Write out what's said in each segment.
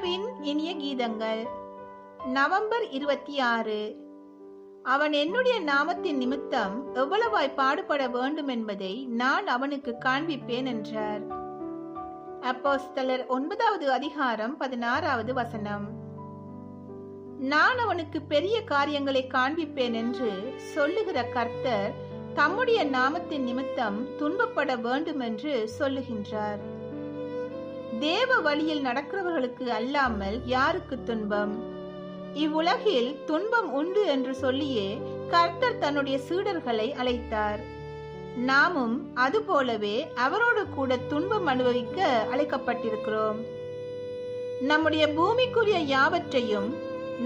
கீதங்கள். November இருபத்தி ஆறு அவன் என்னுடைய நாமத்தின் நிமித்தம் எவ்வளவாய் பாடுபட வேண்டும் என்பதை நான் அவனுக்கு காண்பிப்பேன் என்றார். அப்போஸ்தலர் ஒன்பதாவது அதிகாரம் பதினாறாவது வசனம். நான் அவனுக்கு பெரிய காரியங்களை காண்பிப்பேன் என்று சொல்லுகிற கர்த்தர் தம்முடைய நாமத்தின் நிமித்தம் துன்பப்பட வேண்டும் என்று சொல்லுகின்றார். தேவ வழியில் நடக்கிறவர்களுக்கு அல்லாமல் யாருக்கு துன்பம்? இவ்வுலகில் துன்பம் உண்டு என்று சொல்லியே கர்த்தர் தன்னுடைய சீடர்களை அழைத்தார். நாமும் அதுபோலவே அவரோடு கூட துன்பம் அனுபவிக்க அழைக்கப்பட்டிருக்கிறோம். நம்முடைய பூமிக்குரிய யாவற்றையும்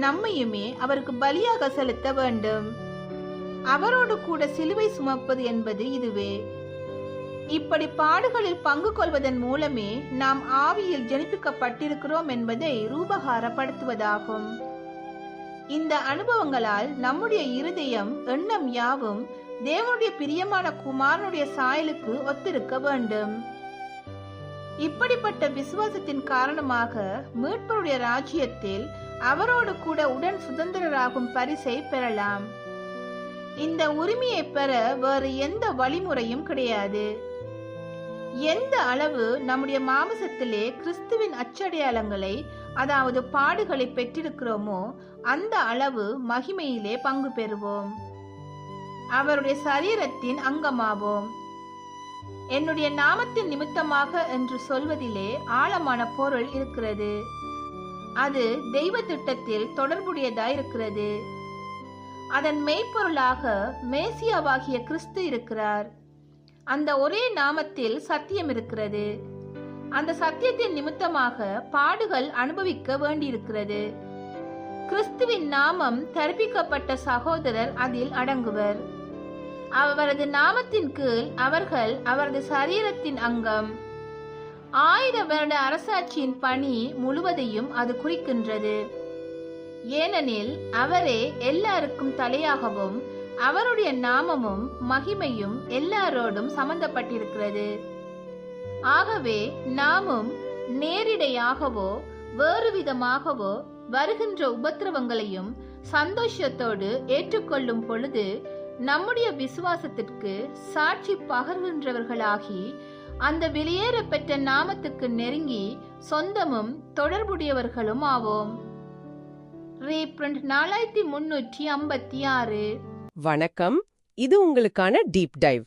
நம்மையுமே அவருக்கு பலியாக செலுத்த வேண்டும். அவரோடு கூட சிலுவை சுமப்பது என்பது இதுவே. இப்படி பாடுகளில் பங்கு கொள்வதன் மூலமே நாம் ஆவியில் ஜனிப்பிக்கப்பட்டிருக்கிறோம் என்பதை ரூபகாரப்படுத்துவதாகும். இந்த அனுபவங்களால் நம்முடைய இருதயம் எண்ணம் யாவும் தேவனுடைய பிரியமான குமாரனுடைய சாயலுக்கு ஒத்திருக்க வேண்டும். இப்படிப்பட்ட விசுவாசத்தின் காரணமாக மீட்பருடைய ராஜ்யத்தில் அவரோடு கூட உடன் சுதந்திரராகும் பரிசை பெறலாம். இந்த உரிமையை பெற வேறு எந்த வழிமுறையும் கிடையாது. எந்த அளவு நம்முடைய மாமிசத்திலே கிறிஸ்துவின் அச்சடையாளங்களை அதாவது பாடுகளை பெற்றிருக்கிறோமோ அந்த அளவு மகிமையிலே பங்கு பெறுவோம். அவருடைய சரீரத்தின் அங்கமாவோம். என்னுடைய நாமத்தின் நிமித்தமாக என்று சொல்வதிலே ஆழமான பொருள் இருக்கிறது. அது தெய்வ திட்டத்தில் தொடர்புடையதாயிருக்கிறது அதன் மெய்ப்பொருளாக மேசியாவாகிய கிறிஸ்து இருக்கிறார். அந்த ஒரே நாமத்தில் சத்தியம் இருக்கிறது. அந்த சத்தியத்தின் நிமித்தமாக பாடுகள் அனுபவிக்க வேண்டியிருக்கிறது. கிறிஸ்துவின் நாமம் தரிப்பிக்கப்பட்ட சகோதரர் அதில் அடங்குவர். அவரது நாமத்தின் கீழ் அவர்கள் அவரது சரீரத்தின் அங்கம். ஆயிர வருட அரசாட்சியின் பணி முழுவதையும் அது குறிக்கின்றது. ஏனெனில் அவரே எல்லாருக்கும் தலையாகவும் அவருடைய நாமமும் மகிமையும் எல்லாரோடும் சம்பந்தப்பட்டிருக்கிறது. ஆகவே நாமும் நேரிடையாகவோ வேறு விதமாகவோ வருகின்ற உபத்திரவங்களையும் சந்தோஷத்தோடு ஏற்றுக்கொள்ளும் பொழுது நம்முடைய விசுவாசத்திற்கு சாட்சி பகர்கின்றவர்களாகி அந்த வெளியேற பெற்ற நாமத்துக்கு நெருங்கி சொந்தமும் தொடர்புடையவர்களும் ஆவோம். ரீப்ரிண்ட் நாலாயிரத்தி முன்னூற்றி ஐம்பத்தி ஆறு. வணக்கம். இது உங்களுக்கான டீப் டைவ்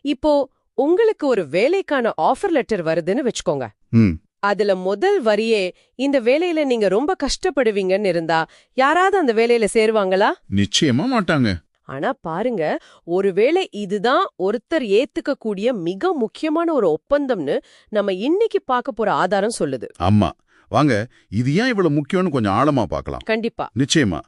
இப்போ உங்களுக்கு ஒரு வேலைக்கான ஆஃபர் லெட்டர் வருதுன்னு வச்சுக்கோங்க. ம். அதுல முதல் வரியே இந்த வேலையில நீங்க ரொம்ப கஷ்டப்படுவீங்கன்னு இருந்தா யாராவது அந்த வேலையில சேருவாங்களா? நிச்சயமா மாட்டாங்க. ஆனா பாருங்க ஒருவேளை இதுதான் ஒருத்தர் ஏத்துக்க கூடிய மிக முக்கியமான ஒரு ஒப்பந்தம்னு நம்ம இன்னைக்கு பார்க்க போற ஆதாரம் சொல்லுது. ஆமா. வாங்க இது ஏன் இவ்வளவு முக்கியம்னு கொஞ்சம் ஆழமா பார்க்கலாம். கண்டிப்பா. நிச்சயமா.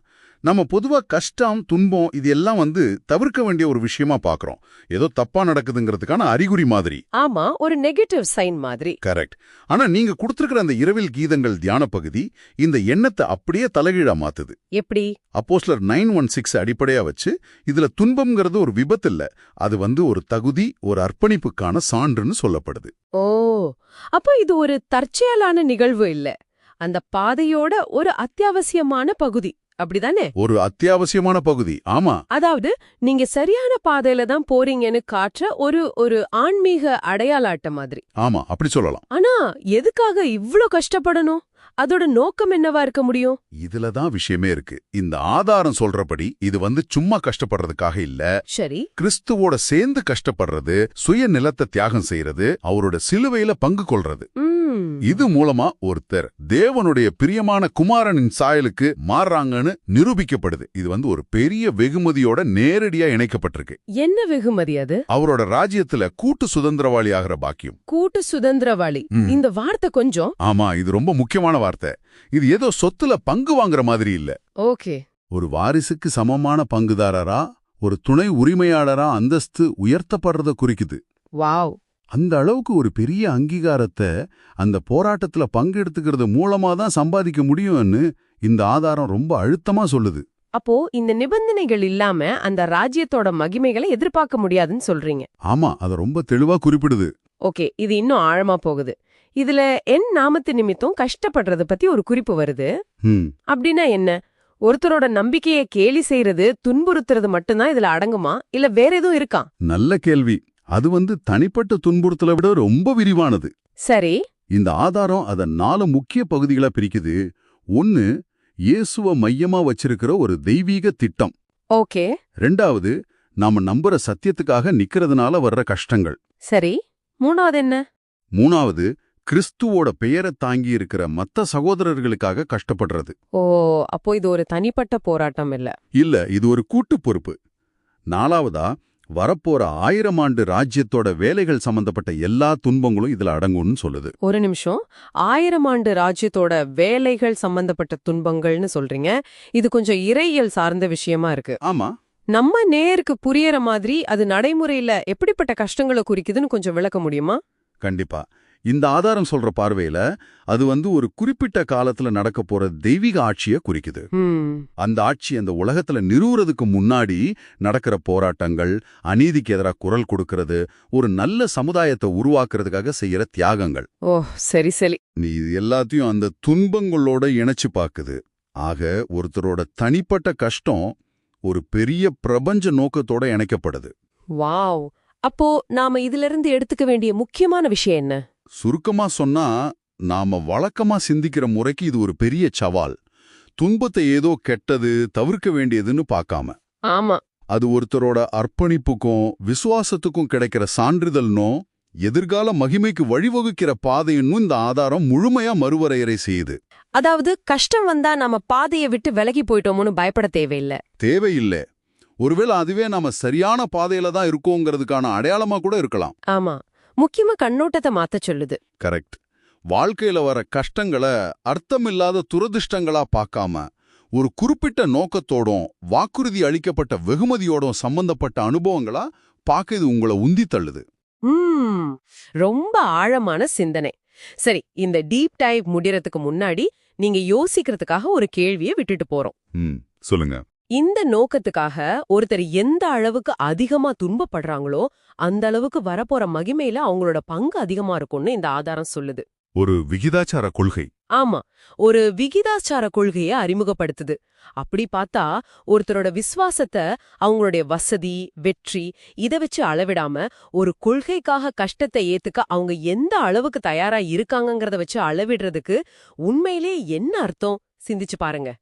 நம்ம பொதுவா கஷ்டம் துன்பம் இது எல்லாம் வந்து தவிர்க்க வேண்டிய ஒரு விஷயமா பார்க்கறோம் ஏதோ தப்பா நடக்குதுங்கிறதுக்கான அறிகுறி மாதிரி. ஆமா ஒரு நெகட்டிவ் சைன் மாதிரி. கரெக்ட் ஆனா நீங்க கொடுத்திருக்கிற அந்த இரவில் கீதங்கள் தியான பகுதி இந்த எண்ணத்தை அப்படியே தலைகீழா மாத்துது. எப்படி? அப்போஸ்லர் நைன் ஒன் சிக்ஸ் அடிப்படையா வச்சு இதுல துன்பம்ங்கிறது ஒரு விபத்து இல்ல அது வந்து ஒரு தகுதி ஒரு அர்ப்பணிப்புக்கான சான்றுன்னு சொல்லப்படுது. ஓ அப்போ இது ஒரு தற்செயலான நிகழ்வு இல்ல. அந்த பாதையோட ஒரு அத்தியாவசியமான பகுதி. அப்படிதானே? ஒரு அத்தியாவசியமான பகுதி. ஆமா. அதாவது நீங்க சரியான பாதையில தான் போறீங்கன்னு காட்டுற ஒரு ஒரு ஆன்மீக அடையாளாட்ட மாதிரி. ஆமா அப்படி சொல்லலாம். ஆனா எதுக்காக இவ்ளோ கஷ்டப்படணும்? அதோட நோக்கம் என்னவா இருக்க முடியும்? இதுல தான் விஷயமே இருக்கு. இந்த ஆதாரம் சொல்றபடி இது வந்து சும்மா கஷ்டப்படுறதுக்காக இல்ல. சரி. கிறிஸ்துவோட சேர்ந்து கஷ்டப்படுறது சுய நிலத்தை தியாகம் செய்யறது அவரோட சிலுவையில பங்கு கொள்றது. இது மூலமா ஒருத்தர் தேவனுடைய பிரியமான குமாரனின் சாயலுக்கு மாறுறாங்கன்னு நிரூபிக்கப்படுது. இது வந்து ஒரு பெரிய வெகுமதியோட நேரடியா இணைக்கப்பட்டிருக்கு. என்ன வெகுமதி அது? அவரோட ராஜ்யத்துல கூட்டு சுதந்திரவாளி ஆகிற பாக்கியம். கூட்டு சுதந்திரவாளி. இந்த வார்த்தை கொஞ்சம். ஆமா இது ரொம்ப முக்கியமான வார்த்தை. இது ஏதோ சொத்துல பங்கு வாங்குற மாதிரி இல்ல. ஓகே. ஒரு வாரிசுக்கு சமமான பங்குதாரரா ஒரு துணை உரிமையாளரா அந்தஸ்து உயர்த்தப்படுறத குறிக்குது. வாவ். அந்த அளவுக்கு ஒரு பெரிய அங்கீகாரத்தை அந்த போராட்டத்துல பங்கெடுத்துக்கிறது மூலமா தான் சம்பாதிக்க முடியும்னு இந்த ஆதாரம் ரொம்ப அழுத்தமா சொல்லுது. அப்போ இந்த நிபந்தனைகள் இல்லாம அந்த ராஜ்யத்தோட மகிமைகளை எதிர்பார்க்க முடியாதுன்னு சொல்றீங்க. ஆமா அத ரொம்ப தெளிவா குறிப்பிடுது. ஓகே இது இன்னும் ஆழமா போகுது. இதுல என் நாமத்து நிமித்தம் கஷ்டப்படுறத பத்தி ஒரு குறிப்பு வருது. அப்படின்னா என்ன? ஒருத்தரோட நம்பிக்கையை கேலி செய்யறது துன்புறுத்துறது மட்டும்தான் இதுல அடங்குமா? இல்ல வேற எதுவும் இருக்கா? நல்ல கேள்வி. அது வந்து தனிப்பட்ட துன்புறுத்தலை விட ரொம்ப விரிவானது. சரி. இந்த ஆதாரம் அத நாலு முக்கிய பகுதிகளா பிரிக்குது. ஒன்னு இயேசுவ மையமா வச்சிருக்கிற ஒரு தெய்வீக திட்டம். ஓகே. ரெண்டாவது நாம நம்புற சத்தியத்துக்காக நிக்கிறதுனால வர்ற கஷ்டங்கள். சரி. மூணாவது என்ன? மூணாவது கிறிஸ்துவோட பெயரை தாங்கி இருக்கிற மத்த சகோதரர்களுக்காக கஷ்டப்படுறது. ஓ அப்போ இது ஒரு தனிப்பட்ட போராட்டம் இல்ல. இல்ல இது ஒரு கூட்டு பொறுப்பு. நாலாவதா வரப்போற ஆயிரம் ஆண்டு ராஜ்யத்தோட வேலைகள் சம்பந்தப்பட்ட எல்லா துன்பங்களும் இதுல அடங்கும்னு சொல்லுது. ஒரு நிமிஷம். ஆயிரம் ஆண்டு ராஜ்யத்தோட வேலைகள் சம்பந்தப்பட்ட துன்பங்கள்னு சொல்றீங்க. இது கொஞ்சம் இறையியல் சார்ந்த விஷயமா இருக்கு. ஆமா. நம்ம நேருக்கு புரியற மாதிரி அது நடைமுறையில எப்படிப்பட்ட கஷ்டங்களை குறிக்குதுன்னு கொஞ்சம் விளக்க முடியுமா? கண்டிப்பா. இந்த ஆதாரம் சொல்ற பார்வையில அது வந்து ஒரு குறிப்பிட்ட காலத்துல நடக்க போற தெய்வீக ஆட்சியை குறிக்குது. அந்த ஆட்சி அந்த உலகத்துல நிறுவுறதுக்கு முன்னாடி நடக்கிற போராட்டங்கள் அநீதிக்கு எதிராக குரல் கொடுக்கறது ஒரு நல்ல சமுதாயத்தை உருவாக்குறதுக்காக செய்யற தியாகங்கள். ஓ சரி சரி. நீ இது எல்லாத்தையும் அந்த துன்பங்களோட இணைச்சு பாக்குது. ஆக ஒருத்தரோட தனிப்பட்ட கஷ்டம் ஒரு பெரிய பிரபஞ்ச நோக்கத்தோட இணைக்கப்படுது. வாவ். அப்போ நாம இதுல இருந்து எடுத்துக்க வேண்டிய முக்கியமான விஷயம் என்ன? சுருக்கமா சொன்னா நாம வழக்கமா சிந்திக்கிற முறைக்கு இது ஒரு பெரிய சவால். துன்பத்தை ஏதோ கெட்டது தவிர்க்க வேண்டியதுன்னு பார்க்காம. ஆமா. அது ஒருத்தரோட அர்ப்பணிப்புக்கும் விசுவாசத்துக்கும் கிடைக்கிற சான்றிதழ்னோ எதிர்கால மகிமைக்கு வழிவகுக்கிற பாதைன்னு இந்த ஆதாரம் முழுமையா மறுவரையறை செய்யுது. அதாவது கஷ்டம் வந்தா நம்ம பாதையை விட்டு விலகி போயிட்டோமோன்னு பயப்பட தேவையில்ல. தேவையில்லை. ஒருவேளை அதுவே நாம சரியான பாதையில தான் இருக்கோங்கிறதுக்கான அடையாளமா கூட இருக்கலாம். ஆமா. முக்கியமா கண்ணோட்டத்தை மாத்த சொல்லுது. கரெக்ட் வாழ்க்கையில வர கஷ்டங்களை அர்த்தமில்லாத துரதிர்ஷ்டங்களா பார்க்காம ஒரு குறிப்பிட்ட நோக்கத்தோடும் வாக்குறுதி அளிக்கப்பட்ட வெகுமதியோடும் சம்பந்தப்பட்ட அனுபவங்களா பார்க்க இது உங்களை உந்தி தள்ளுது. ரொம்ப ஆழமான சிந்தனை. சரி இந்த டீப் டைவ் முடியறதுக்கு முன்னாடி நீங்க யோசிக்கிறதுக்காக ஒரு கேள்வியை விட்டுட்டு போறோம். சொல்லுங்க. இந்த நோக்கத்துக்காக ஒருத்தர் எந்த அளவுக்கு அதிகமா துன்பப்படுறாங்களோ அந்த அளவுக்கு வரப்போற மகிமையில அவங்களோட பங்கு அதிகமா இருக்கும்னு இந்த ஆதாரம் சொல்லுது. ஒரு விகிதாச்சார கொள்கை. ஆமா. ஒரு விகிதாச்சார கொள்கையை அறிமுகப்படுத்துது. அப்படி பார்த்தா ஒருத்தரோட விசுவாசத்தை அவங்களுடைய வசதி வெற்றி இத வச்சு அளவிடாம ஒரு கொள்கைக்காக கஷ்டத்தை ஏத்துக்க அவங்க எந்த அளவுக்கு தயாரா இருக்காங்கங்கறத வச்சு அளவிடுறதுக்கு உண்மையிலே என்ன அர்த்தம்? சிந்திச்சு பாருங்க.